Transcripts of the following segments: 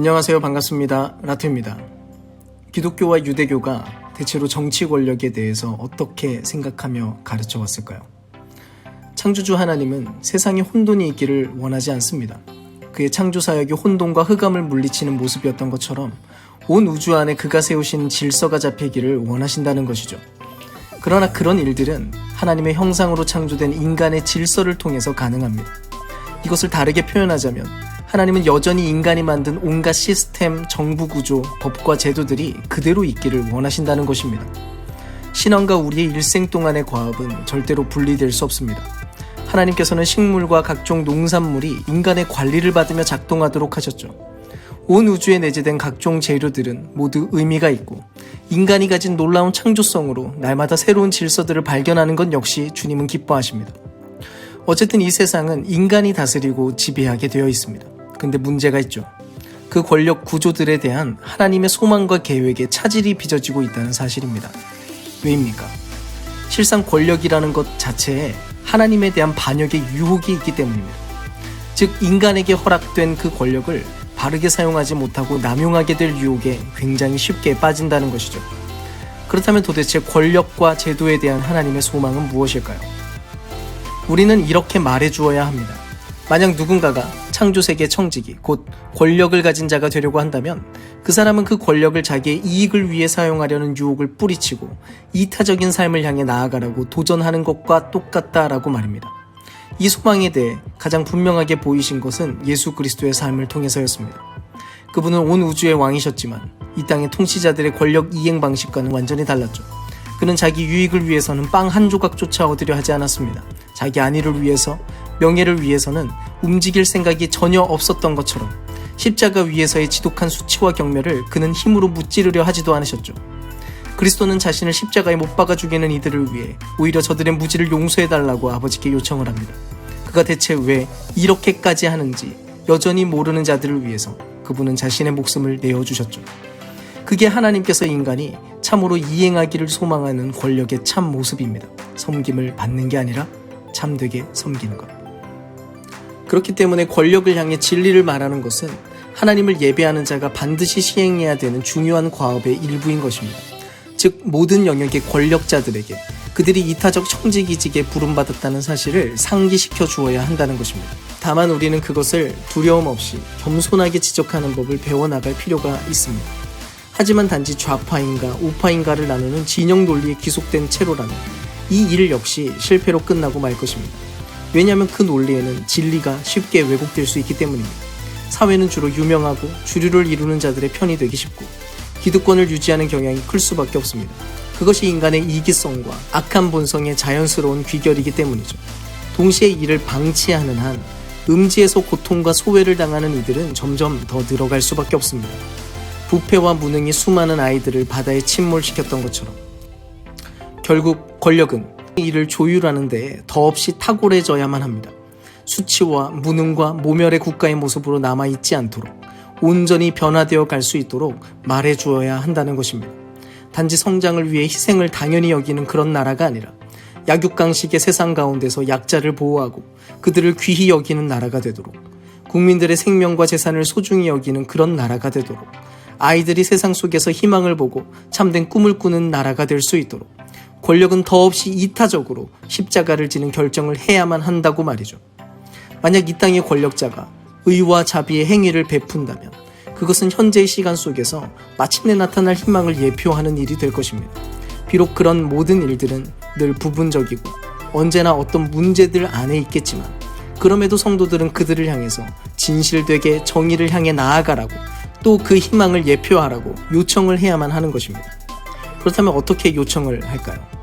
안녕하세요. 반갑습니다. 라트입니다. 기독교와 유대교가 대체로 정치 권력에 대해서 어떻게 생각하며 가르쳐 왔을까요? 창조주 하나님은 세상에 혼돈이 있기를 원하지 않습니다. 그의 창조 사역이 혼돈과 흑암을 물리치는 모습이었던 것처럼 온 우주 안에 그가 세우신 질서가 잡히기를 원하신다는 것이죠. 그러나 그런 일들은 하나님의 형상으로 창조된 인간의 질서를 통해서 가능합니다. 이것을 다르게 표현하자면 하나님은 여전히 인간이 만든 온갖 시스템, 정부 구조, 법과 제도들이 그대로 있기를 원하신다는 것입니다. 신앙과 우리의 일생 동안의 과업은 절대로 분리될 수 없습니다. 하나님께서는 식물과 각종 농산물이 인간의 관리를 받으며 작동하도록 하셨죠. 온 우주에 내재된 각종 재료들은 모두 의미가 있고 인간이 가진 놀라운 창조성으로 날마다 새로운 질서들을 발견하는 것 역시 주님은 기뻐하십니다. 어쨌든 이 세상은 인간이 다스리고 지배하게 되어 있습니다. 근데 문제가 있죠. 그 권력 구조들에 대한 하나님의 소망과 계획에 차질이 빚어지고 있다는 사실입니다. 왜입니까? 실상 권력이라는 것 자체에 하나님에 대한 반역의 유혹이 있기 때문입니다. 즉, 인간에게 허락된 그 권력을 바르게 사용하지 못하고 남용하게 될 유혹에 굉장히 쉽게 빠진다는 것이죠. 그렇다면 도대체 권력과 제도에 대한 하나님의 소망은 무엇일까요? 우리는 이렇게 말해 주어야 합니다. 만약 누군가가 창조세계 청지기, 곧 권력을 가진 자가 되려고 한다면 그 사람은 그 권력을 자기의 이익을 위해 사용하려는 유혹을 뿌리치고 이타적인 삶을 향해 나아가라고 도전하는 것과 똑같다라고 말입니다. 이 소망에 대해 가장 분명하게 보이신 것은 예수 그리스도의 삶을 통해서였습니다. 그분은 온 우주의 왕이셨지만 이 땅의 통치자들의 권력 이행 방식과는 완전히 달랐죠. 그는 자기 유익을 위해서는 빵 한 조각조차 얻으려 하지 않았습니다. 자기 안위를 위해서, 명예를 위해서는 움직일 생각이 전혀 없었던 것처럼 십자가 위에서의 지독한 수치와 경멸을 그는 힘으로 무찌르려 하지도 않으셨죠. 그리스도는 자신을 십자가에 못 박아 죽이는 이들을 위해 오히려 저들의 무지를 용서해달라고 아버지께 요청을 합니다. 그가 대체 왜 이렇게까지 하는지 여전히 모르는 자들을 위해서 그분은 자신의 목숨을 내어주셨죠. 그게 하나님께서 인간이 참으로 이행하기를 소망하는 권력의 참 모습입니다. 섬김을 받는 게 아니라 참되게 섬기는 것. 그렇기 때문에 권력을 향해 진리를 말하는 것은 하나님을 예배하는 자가 반드시 시행해야 되는 중요한 과업의 일부인 것입니다. 즉 모든 영역의 권력자들에게 그들이 이타적 청지기직에 부름받았다는 사실을 상기시켜 주어야 한다는 것입니다. 다만 우리는 그것을 두려움 없이 겸손하게 지적하는 법을 배워나갈 필요가 있습니다. 하지만 단지 좌파인가 우파인가를 나누는 진영 논리에 기속된 채로라면 이 일 역시 실패로 끝나고 말 것입니다. 왜냐하면 그 논리에는 진리가 쉽게 왜곡될 수 있기 때문입니다. 사회는 주로 유명하고 주류를 이루는 자들의 편이 되기 쉽고 기득권을 유지하는 경향이 클 수밖에 없습니다. 그것이 인간의 이기성과 악한 본성의 자연스러운 귀결이기 때문이죠. 동시에 이를 방치하는 한 음지에서 고통과 소외를 당하는 이들은 점점 더 늘어갈 수밖에 없습니다. 부패와 무능이 수많은 아이들을 바다에 침몰시켰던 것처럼 결국 권력은 이를 조율하는 데에 더없이 탁월해져야만 합니다. 수치와 무능과 모멸의 국가의 모습으로 남아있지 않도록 온전히 변화되어 갈 수 있도록 말해 주어야 한다는 것입니다. 단지 성장을 위해 희생을 당연히 여기는 그런 나라가 아니라 약육강식의 세상 가운데서 약자를 보호하고 그들을 귀히 여기는 나라가 되도록 국민들의 생명과 재산을 소중히 여기는 그런 나라가 되도록 아이들이 세상 속에서 희망을 보고 참된 꿈을 꾸는 나라가 될 수 있도록 권력은 더없이 이타적으로 십자가를 지는 결정을 해야만 한다고 말이죠. 만약 이 땅의 권력자가 의와 자비의 행위를 베푼다면 그것은 현재의 시간 속에서 마침내 나타날 희망을 예표하는 일이 될 것입니다. 비록 그런 모든 일들은 늘 부분적이고 언제나 어떤 문제들 안에 있겠지만 그럼에도 성도들은 그들을 향해서 진실되게 정의를 향해 나아가라고 또 그 희망을 예표하라고 요청을 해야만 하는 것입니다. 그렇다면 어떻게 요청을 할까요?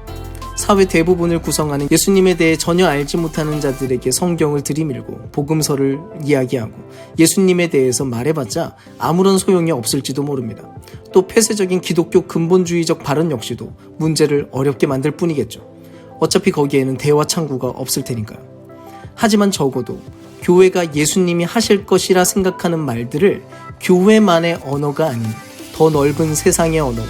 사회 대부분을 구성하는 예수님에 대해 전혀 알지 못하는 자들에게 성경을 들이밀고 복음서를 이야기하고 예수님에 대해서 말해봤자 아무런 소용이 없을지도 모릅니다. 또 폐쇄적인 기독교 근본주의적 발언 역시도 문제를 어렵게 만들 뿐이겠죠. 어차피 거기에는 대화 창구가 없을 테니까요. 하지만 적어도 교회가 예수님이 하실 것이라 생각하는 말들을 교회만의 언어가 아닌 더 넓은 세상의 언어와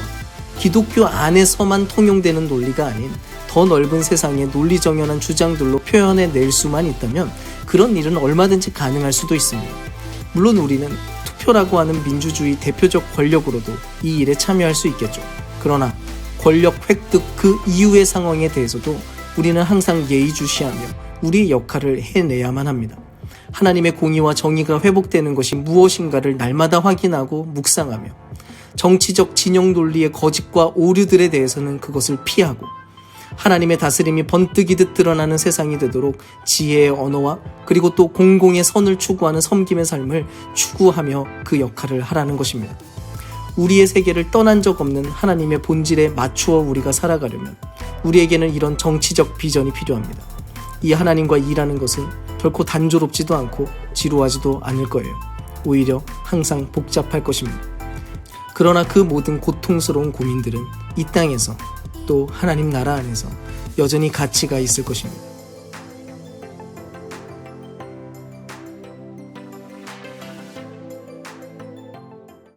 기독교 안에서만 통용되는 논리가 아닌 더 넓은 세상의 논리정연한 주장들로 표현해 낼 수만 있다면 그런 일은 얼마든지 가능할 수도 있습니다. 물론 우리는 투표라고 하는 민주주의 대표적 권력으로도 이 일에 참여할 수 있겠죠. 그러나 권력 획득 그 이후의 상황에 대해서도 우리는 항상 예의주시하며 우리의 역할을 해내야만 합니다. 하나님의 공의와 정의가 회복되는 것이 무엇인가를 날마다 확인하고 묵상하며 정치적 진영 논리의 거짓과 오류들에 대해서는 그것을 피하고 하나님의 다스림이 번뜩이듯 드러나는 세상이 되도록 지혜의 언어와 그리고 또 공공의 선을 추구하는 섬김의 삶을 추구하며 그 역할을 하라는 것입니다. 우리의 세계를 떠난 적 없는 하나님의 본질에 맞추어 우리가 살아가려면 우리에게는 이런 정치적 비전이 필요합니다. 이 하나님과 일하는 것은 결코 단조롭지도 않고 지루하지도 않을 거예요. 오히려 항상 복잡할 것입니다. 그러나 그 모든 고통스러운 고민들은 이 땅에서 또 하나님 나라 안에서 여전히 가치가 있을 것입니다.